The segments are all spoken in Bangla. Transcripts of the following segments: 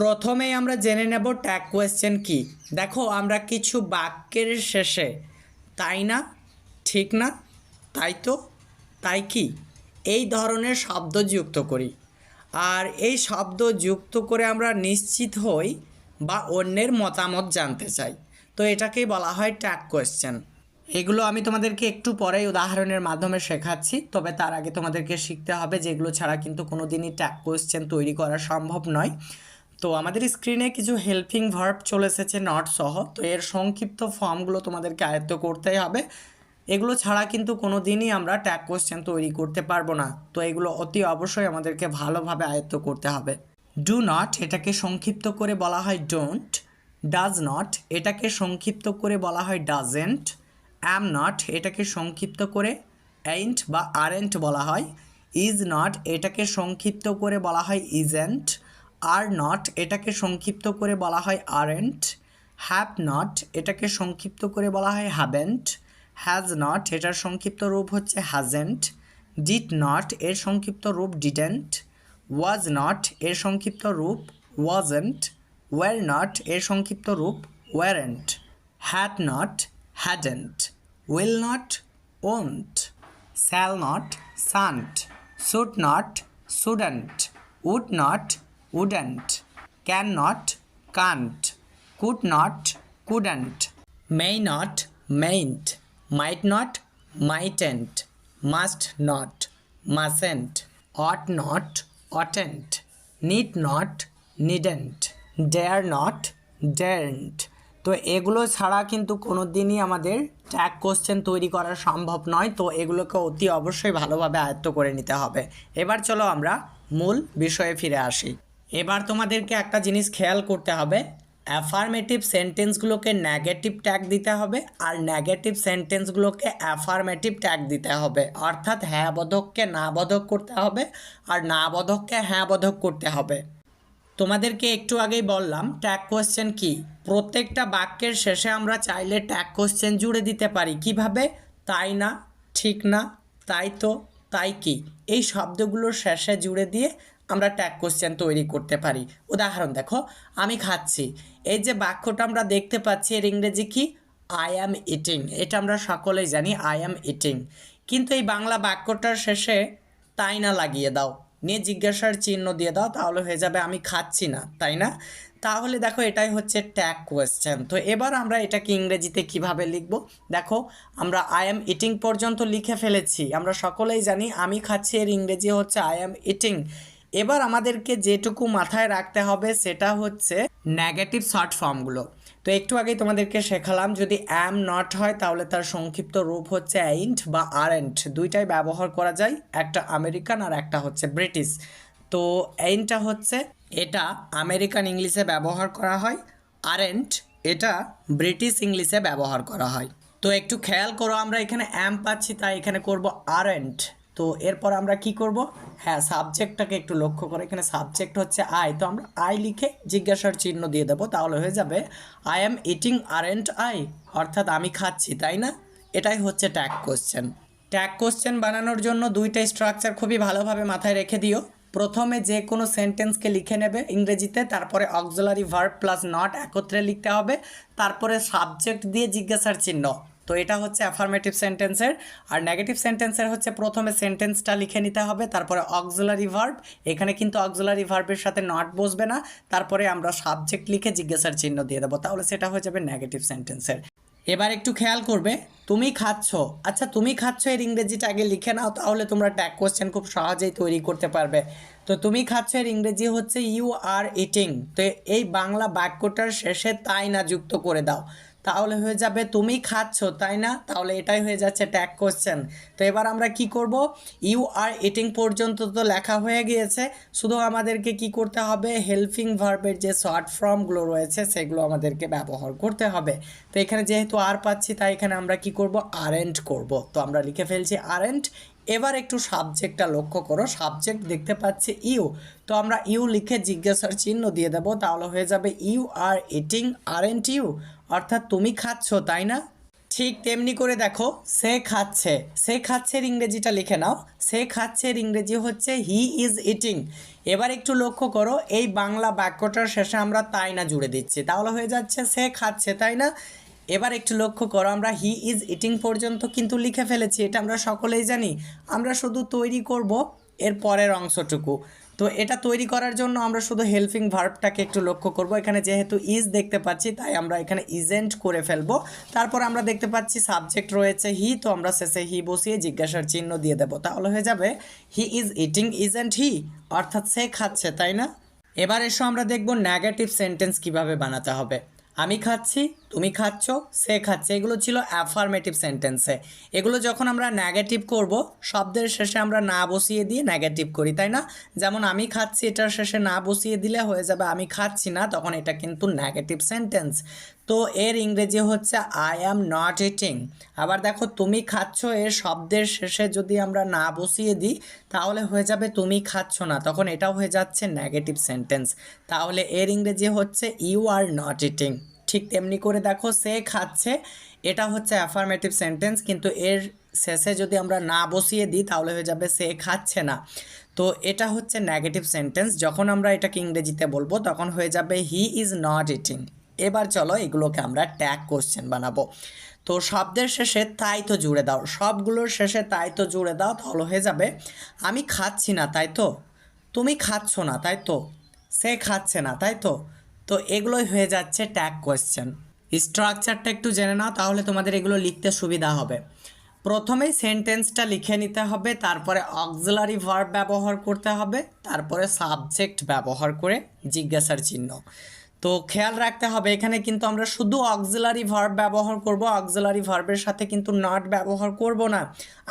প্রথমেই আমরা জেনে নেব ট্যাগ কোয়েশ্চেন কি। দেখো, আমরা কিছু বাক্যের শেষে, তাই না? ঠিক না? তাই তো? তাই কি? এই ধরনের শব্দ যুক্ত করি। আর এই শব্দ যুক্ত করে আমরা নিশ্চিত হই বা অন্যের মতামত জানতে চাই। তো এটাকেই বলা হয় ট্যাগ কোয়েশ্চেন এগুলো আমি তোমাদেরকে একটু পরেই উদাহরণের মাধ্যমে শেখাচ্ছি, তবে তার আগে তোমাদেরকে শিখতে হবে, যেগুলো ছাড়া কিন্তু কোনো দিনই ট্যাগ কোয়েশ্চেন তৈরি করা সম্ভব নয়। তো আমাদের স্ক্রিনে কিছু হেল্পিং ভার্ব চলে এসেছে নট সহ। তো এর সংক্ষিপ্ত ফর্মগুলো তোমাদেরকে আয়ত্ত করতেই হবে। এগুলো ছাড়া কিন্তু কোনো দিনই আমরা ট্যাগ কোয়েশ্চেন তৈরি করতে পারব না। তো এগুলো অতি অবশ্যই আমাদেরকে ভালোভাবে আয়ত্ত করতে হবে। ডু নট এটাকে সংক্ষিপ্ত করে বলা হয় ডোন্ট ডাজ নট এটাকে সংক্ষিপ্ত করে বলা হয় ডাজেন্ট অ্যাম নট এটাকে সংক্ষিপ্ত করে এইন্ট বা আরেন্ট বলা হয়। ইজ নট এটাকে সংক্ষিপ্ত করে বলা হয় ইজেন্ট আর নট এটাকে সংক্ষিপ্ত করে বলা হয় আরেন্ট হ্যাভ নট এটাকে সংক্ষিপ্ত করে বলা হয় হ্যাভেন্ট হ্যাজ নট এটার সংক্ষিপ্ত রূপ হচ্ছে হ্যাজেন্ট ডিড নট এর সংক্ষিপ্ত রূপ ডিডেন্ট ওয়াজ নট এর সংক্ষিপ্ত রূপ ওয়াজেন্ট ওয়ার নট এর সংক্ষিপ্ত রূপ weren't had not hadn't will not won't shall not shan't should not shouldn't would not can not can't could not couldn't may not, mayn't, might not, mightn't, must not, mustn't, ought not, oughtn't, need not, needn't, dare not, daren't তো এগুলো ছাড়া কিন্তু কোনো দিনই আমাদের ট্যাগ কোশ্চেন তৈরি করা সম্ভব নয়। তো এগুলোকে অতি অবশ্যই ভালোভাবে আয়ত্ত করে নিতে হবে। এবার চলো আমরা মূল বিষয়ে ফিরে আসি। এবার তোমাদেরকে একটা জিনিস খেয়াল করতে হবে। অ্যাফার্মেটিভ সেন্টেন্সগুলোকে নেগেটিভ ট্যাগ দিতে হবে আর নেগেটিভ সেন্টেন্সগুলোকে অ্যাফার্মেটিভ ট্যাগ দিতে হবে। অর্থাৎ হ্যাঁ বোধককে না বোধক করতে হবে আর না বোধককে হ্যাঁ বোধক করতে হবে। তোমাদেরকে একটু আগেই বললাম ট্যাগ কোয়েশ্চেন কি? প্রত্যেকটা বাক্যের শেষে আমরা চাইলে ট্যাগ কোয়েশ্চেন জুড়ে দিতে পারি। কীভাবে? তাই না? ঠিক না? তাই তো? তাই কি? এই শব্দগুলোর শেষে জুড়ে দিয়ে আমরা ট্যাগ কোশ্চেন তৈরি করতে পারি। উদাহরণ দেখো, আমি খাচ্ছি। এই যে বাক্যটা আমরা দেখতে পাচ্ছি এর ইংরেজি কি? আই অ্যাম ইটিং এটা আমরা সকলেই জানি আই অ্যাম ইটিং কিন্তু এই বাংলা বাক্যটার শেষে তাই না লাগিয়ে দাও। নিয়ে জিজ্ঞাসার চিহ্ন দিয়ে দাও, তাহলে হয়ে যাবে আমি খাচ্ছি না, তাই না? তাহলে দেখো এটাই হচ্ছে ট্যাগ কোয়েশ্চেন তো এবার আমরা এটাকে ইংরেজিতে কীভাবে লিখব? দেখো, আমরা আই এম ইটিং পর্যন্ত লিখে ফেলেছি। আমরা সকলেই জানি, আমি খাচ্ছি এর ইংরেজি হচ্ছে আই এম ইটিং এবার আমাদেরকে যেটুকু মাথায় রাখতে হবে সেটা হচ্ছে নেগেটিভ শর্ট ফর্মগুলো তো একটু আগেই তোমাদেরকে শেখালাম, যদি অ্যাম নট হয় তাহলে তার সংক্ষিপ্ত রূপ হচ্ছে অ্যাইন্ট বা আরেন্ট দুইটাই ব্যবহার করা যায়, একটা আমেরিকান আর একটা হচ্ছে ব্রিটিশ। তো অ্যাইনটা হচ্ছে, এটা আমেরিকান ইংলিশে ব্যবহার করা হয় আরেন্ট এটা ব্রিটিশ ইংলিশে ব্যবহার করা হয়। তো একটু খেয়াল করো, আমরা এখানে অ্যাম পাচ্ছি, তাই এখানে করব আরেন্ট তো এরপর আমরা কি করব? হ্যাঁ সাবজেক্টটাকে একটু লক্ষ্য করে। এখানে সাবজেক্ট হচ্ছে আই তো আমরা আই লিখে জিজ্ঞাসার চিহ্ন দিয়ে দেবো। তাহলে হয়ে যাবে I am eating aren't I অর্থাৎ আমি খাচ্ছি, তাই না? এটাই হচ্ছে ট্যাগ কোশ্চেন ট্যাগ কোশ্চেন বানানোর জন্য দুইটা স্ট্রাকচার খুবই ভালোভাবে মাথায় রেখে দিও। প্রথমে যে কোনো সেন্টেন্সকে লিখে নেবে ইংরেজিতে, তারপরে অক্সিলারি ভার্ব প্লাস নট একত্রে লিখতে হবে, তারপরে সাবজেক্ট দিয়ে জিজ্ঞাসার চিহ্ন। তো এটা হচ্ছে অ্যাফার্মেটিভ সেন্টেন্সের আর নেগেটিভ সেন্টেন্সের হচ্ছে প্রথমে সেন্টেন্সটা লিখে নিতে হবে, তারপরে অক্সিলারি ভার্ব এখানে কিন্তু অক্সিলারি ভার্বের সাথে নট বসবে না। তারপরে আমরা সাবজেক্ট লিখে জিজ্ঞাসার চিহ্ন দিয়ে দেবো। তাহলে সেটা হয়ে যাবে নেগেটিভ সেন্টেন্সের এবার একটু খেয়াল করবে, তুমি খাচ্ছ। আচ্ছা তুমি খাচ্ছ এর ইংরেজিটা আগে লিখে নাও, তাহলে তোমরা ট্যাগ কোশ্চেন খুব সহজেই তৈরি করতে পারবে। তো তুমি খাচ্ছ এর ইংরেজি হচ্ছে ইউ আর ইটিং তো এই বাংলা বাক্যটার শেষে তাই না যুক্ত করে দাও। তাহলে হয়ে যাবে তুমি খাচ্ছ, তাই না? তাহলে এটাই হয়ে যাচ্ছে ট্যাগ কোশ্চেন তো এবার আমরা কি করব? ইউ আর ইটিং পর্যন্ত তো লেখা হয়ে গিয়েছে। শুধু আমাদেরকে কি করতে হবে? হেল্পিং ভার্বের যে শর্ট ফর্মগুলো রয়েছে, সেগুলো আমাদেরকে ব্যবহার করতে হবে। তো এখানে যেহেতু আর পাচ্ছি, তাই এখানে আমরা কি করব? আরেন্ট করব। তো আমরা লিখে ফেলছি আরেন্ট এবার একটু সাবজেক্টটা লক্ষ্য করো। সাবজেক্ট দেখতে পাচ্ছি ইউ তো আমরা ইউ লিখে জিজ্ঞাসার চিহ্ন দিয়ে দেবো। তাহলে হয়ে যাবে you are eating aren't you অর্থাৎ তুমি খাচ্ছ, তাই না? ঠিক তেমনি করে দেখো, সে খাচ্ছে। সে খাচ্ছের ইংরেজিটা লিখে নাও। সে খাচ্ছের ইংরেজি হচ্ছে হি ইজ ইটিং এবার একটু লক্ষ্য করো, এই বাংলা বাক্যটার শেষে আমরা তাই না জুড়ে দিচ্ছি। তাহলে হয়ে যাচ্ছে, সে খাচ্ছে, তাই না? এবার একটু লক্ষ্য করো, আমরা হি ইজ ইটিং পর্যন্ত কিন্তু লিখে ফেলেছি, এটা আমরা সকলেই জানি। আমরা শুধু তৈরি করব এর পরের অংশটুকু। তো এটা তৈরি করার জন্য আমরা শুধু হেল্পিং ভার্বটাকে একটু লক্ষ্য করব। এখানে যেহেতু ইজ দেখতে পাচ্ছি, তাই আমরা এখানে ইজেন্ট করে ফেলব। তারপর আমরা দেখতে পাচ্ছি সাবজেক্ট রয়েছে হি তো আমরা শেষে হি বসিয়ে জিজ্ঞাসার চিহ্ন দিয়ে দেবো। তাহলে হয়ে যাবে he is eating isn't he অর্থাৎ সে খাচ্ছে, তাই না? এবার এসো আমরা দেখব নেগেটিভ সেন্টেন্স কীভাবে বানাতে হবে। আমি খাচ্ছি, তুমি খাচ্ছ, সে খাচ্ছে। এগুলো ছিল অ্যাফার্মেটিভ সেন্টেন্সে এগুলো যখন আমরা নেগেটিভ করব, শব্দের শেষে আমরা না বসিয়ে দিয়ে নেগেটিভ করি, তাই না? যেমন আমি খাচ্ছি, এটার শেষে না বসিয়ে দিলে হয়ে যাবে আমি খাচ্ছি না, তখন এটা কিন্তু নেগেটিভ সেন্টেন্স তো এর ইংরেজি হচ্ছে আই অ্যাম নট ইটিং আবার দেখো, তুমি খাচ্ছ এর শব্দের শেষে যদি আমরা না বসিয়ে দিই, তাহলে হয়ে যাবে তুমি খাচ্ছ না। তখন এটাও হয়ে যাচ্ছে নেগেটিভ সেন্টেন্স তাহলে এর ইংরেজি হচ্ছে ইউ আর নট ইটিং ঠিক তেমনি করে দেখো সে খাচ্ছে। এটা হচ্ছে অ্যাফার্মেটিভ সেন্টেন্স কিন্তু এর শেষে যদি আমরা না বসিয়ে দিই, তাহলে হয়ে যাবে সে খাচ্ছে না। তো এটা হচ্ছে নেগেটিভ সেন্টেন্স যখন আমরা এটাকে ইংরেজিতে বলব, তখন হয়ে যাবে হি ইজ নট ইটিং এবার চলো এগুলোকে আমরা ট্যাগ কোশ্চেন বানাবো। তো শব্দের শেষে তাই তো জুড়ে দাও, সবগুলোর শেষে তাই তো জুড়ে দাও, তাহলে হয়ে যাবে, আমি খাচ্ছি না, তাই তো? তুমি খাচ্ছ না, তাই তো? সে খাচ্ছে না, তাই তো? তো এগুলোই হয়ে যাচ্ছে ট্যাগ কোয়েশ্চেন স্ট্রাকচারটা একটু জেনে নাও, তাহলে তোমাদের এগুলো লিখতে সুবিধা হবে। প্রথমেই সেন্টেন্সটা লিখে নিতে হবে, তারপরে অক্সিলারি ভার্ব ব্যবহার করতে হবে, তারপরে সাবজেক্ট ব্যবহার করে জিজ্ঞাসার চিহ্ন। তো খেয়াল রাখতে হবে, এখানে কিন্তু আমরা শুধু অক্সিলারি ভার্ব ব্যবহার করব অক্সিলারি ভার্বের সাথে কিন্তু নট ব্যবহার করব না।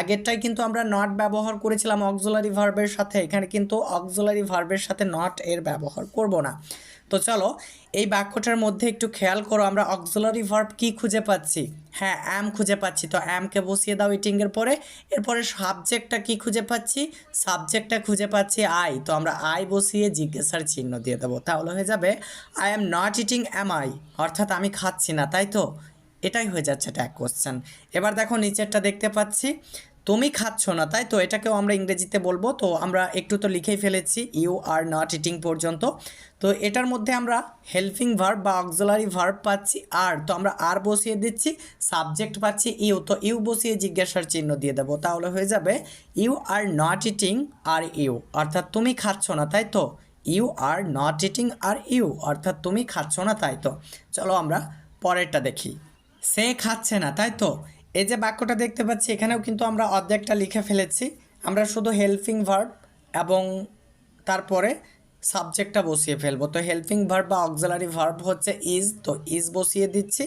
আগেরটাই কিন্তু আমরা নট ব্যবহার করেছিলাম অক্সিলারি ভার্বের সাথে, এখানে কিন্তু অক্সিলারি ভার্বের সাথে নট এর ব্যবহার করব না। তো চলো, এই বাক্যটার মধ্যে একটু খেয়াল করো আমরা অক্সিলারি ভার্ব কি খুঁজে পাচ্ছি। হ্যাঁ অ্যাম খুঁজে পাচ্ছি। তো অ্যামকে বসিয়ে দাও ইটিংয়ের পরে। এরপরে সাবজেক্টটা কি খুঁজে পাচ্ছি? সাবজেক্টটা খুঁজে পাচ্ছি আই তো আমরা আই বসিয়ে জিজ্ঞাসার চিহ্ন দিয়ে দেবো। তাহলে হয়ে যাবে I am not eating am I অর্থাৎ আমি খাচ্ছি না, তাই তো? এটাই হয়ে যাচ্ছে ট্যাগ কোশ্চেন এবার দেখো নিচেরটা দেখতে পাচ্ছি। তুমি খাচ্ছ না, তাই তো? এটাকেও আমরা ইংরেজিতে বলব। তো আমরা একটু তো লিখেই ফেলেছি ইউ আর নট ইটিং পর্যন্ত। তো এটার মধ্যে আমরা হেল্পিং ভার্ব বা অক্সিলারি ভার্ব পাচ্ছি, আর তো আমরা আর বসিয়ে দিচ্ছি সাবজেক্ট পাচ্ছি ইউ তো ইউ বসিয়ে জিজ্ঞাসার চিহ্ন দিয়ে দেবো। তাহলে হয়ে যাবে you are not eating are you অর্থাৎ তুমি খাচ্ছ না, তাই তো? You are not eating are you অর্থাৎ তুমি খাচ্ছ না, তাই তো? চলো আমরা পরেরটা দেখি। সে খাচ্ছে না, তাই তো? এই যে বাক্যটা দেখতে পাচ্ছি, এখানেও কিন্তু আমরা অর্ধেকটা লিখে ফেলেছি। আমরা শুধু হেল্পিং ভার্ব এবং তারপরে সাবজেক্টটা বসিয়ে ফেলব। তো হেল্পিং ভার্ব বা অক্সিলারি ভার্ব হচ্ছে ইজ তো ইজ বসিয়ে দিচ্ছি।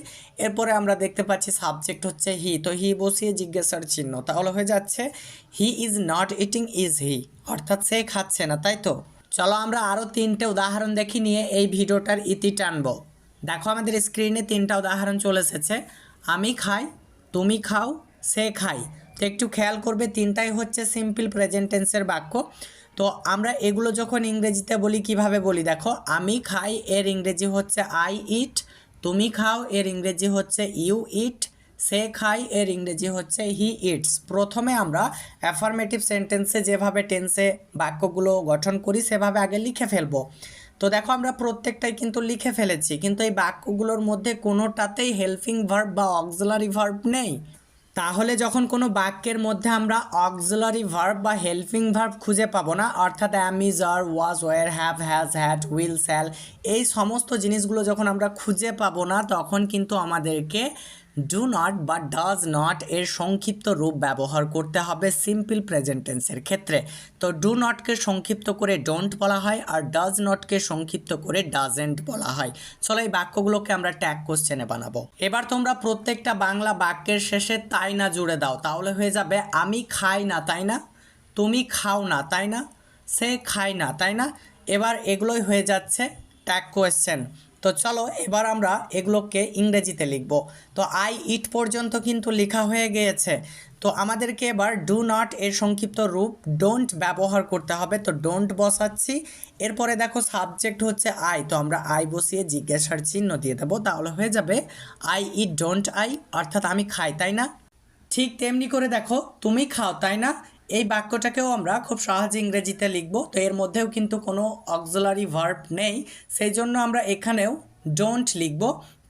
এরপরে আমরা দেখতে পাচ্ছি সাবজেক্ট হচ্ছে হি তো হি বসিয়ে জিজ্ঞাসার চিহ্ন। তাহলে হয়ে যাচ্ছে he is not eating is he অর্থাৎ সে খাচ্ছে না, তাই তো? চলো আমরা আরও তিনটে উদাহরণ দেখি নিয়ে এই ভিডিওটার ইতি টানবো। দেখো আমাদের স্ক্রিনে তিনটা উদাহরণ চলে এসেছে। আমি খাই তুমি খাও, সে খাই তো একটু খেয়াল করবে, তিনটাই হচ্ছে সিম্পল প্রেজেন্ট টেন্সের বাক্য। তো আমরা এগুলো যখন ইংরেজিতে বলি, কীভাবে বলি? দেখো, আমি খাই, এর ইংরেজি হচ্ছে আই ইট তুমি খাও, এর ইংরেজি হচ্ছে ইউ ইট সে খাই এর ইংরেজি হচ্ছে হি ইটস প্রথমে আমরা অ্যাফার্মেটিভ সেন্টেন্সে যেভাবে টেন্সে বাক্যগুলো গঠন করি, সেভাবে আগে লিখে ফেলব। তো দেখো আমরা প্রত্যেকটাই কিন্তু লিখে ফেলেছি, কিন্তু এই বাক্যগুলোর মধ্যে কোনোটাতেই হেল্পিং ভার্ব বা অক্সিলারি ভার্ব নেই। তাহলে যখন কোনো বাক্যের মধ্যে আমরা অক্সিলারি ভার্ব বা হেল্পিং ভার্ব খুঁজে পাবো না, অর্থাৎ am is are was were have has had will shall এই সমস্ত জিনিসগুলো যখন আমরা খুঁজে পাবো না, তখন কিন্তু আমাদেরকে ডু নট বা ডাজ নট এর সংক্ষিপ্ত রূপ ব্যবহার করতে হবে সিম্পল প্রেজেন্ট টেন্সের ক্ষেত্রে। তো ডু নটকে সংক্ষিপ্ত করে ডোন্ট বলা হয় আর ডাজ নটকে সংক্ষিপ্ত করে ডাজেন্ট বলা হয়। চলো এই বাক্যগুলোকে আমরা ট্যাগ কোশ্চেনে বানাবো। এবার তোমরা প্রত্যেকটা বাংলা বাক্যের শেষে তাই না জুড়ে দাও, তাহলে হয়ে যাবে আমি খাই না, তাই না? তুমি খাও না, তাই না? সে খায় না, তাই না? এবার এগুলোই হয়ে যাচ্ছে ট্যাগ কোয়েশ্চেন তো চলো এবার আমরা এগুলোকে ইংরেজিতে লিখব। তো আই ইট পর্যন্ত কিন্তু লেখা হয়ে গিয়েছে। তো আমাদেরকে এবার ডু নট এর সংক্ষিপ্ত রূপ, ডোন্ট ব্যবহার করতে হবে। তো ডোন্ট বসাচ্ছি। এরপরে দেখো সাবজেক্ট হচ্ছে আই। তো আমরা আই বসিয়ে জিজ্ঞাসার চিহ্ন দিয়ে দেবো, তাহলে হয়ে যাবে আই ইট, ডোন্ট আই। অর্থাৎ আমি খাই, তাই না? ঠিক তেমনি করে দেখো, তুমি খাও, তাই না? এই বাক্যটাকেও আমরা খুব সহজে ইংরেজিতে লিখব, তো এর মধ্যেও কিন্তু কোনো অক্সিলারি ভার্ব নেই। সেই জন্য আমরা এখানেও ডোন্ট লিখব।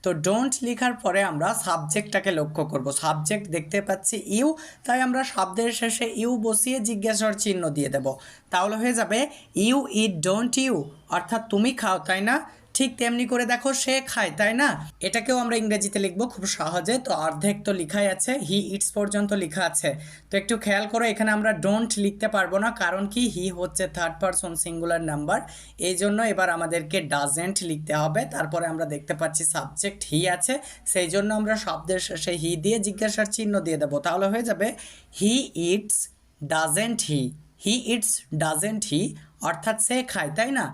তো ডোন্ট লেখার পরে আমরা সাবজেক্টটাকে লক্ষ্য করব। সাবজেক্ট দেখতে পাচ্ছি ইউ তাই আমরা শব্দের শেষে ইউ বসিয়ে জিজ্ঞাসার চিহ্ন দিয়ে দেব। তাহলে হয়ে যাবে ইউ ইট ডোন্ট ইউ অর্থাৎ তুমি খাও, তাই না? ঠিক তেমনি করে দেখো সে খায়, তাই না? এটাকেও আমরা ইংরেজিতে লিখব খুব সহজে। তো অর্ধেক তো লেখাই আছে হি ইটস পর্যন্ত লেখা আছে। তো একটু খেয়াল করো, এখানে আমরা ডোন্ট লিখতে পারব না, কারণ কি? হি হচ্ছে থার্ড পারসন সিঙ্গুলার নাম্বার এই জন্য এবার আমাদেরকে ডাজেন্ট লিখতে হবে। তারপরে আমরা দেখতে পাচ্ছি সাবজেক্ট হি আছে। সেই জন্য আমরা শব্দের শেষে হি দিয়ে জিজ্ঞাসার চিহ্ন দিয়ে দেবো। তাহলে হয়ে যাবে he eats doesn't he he eats doesn't he অর্থাৎ সে খায়, তাই না?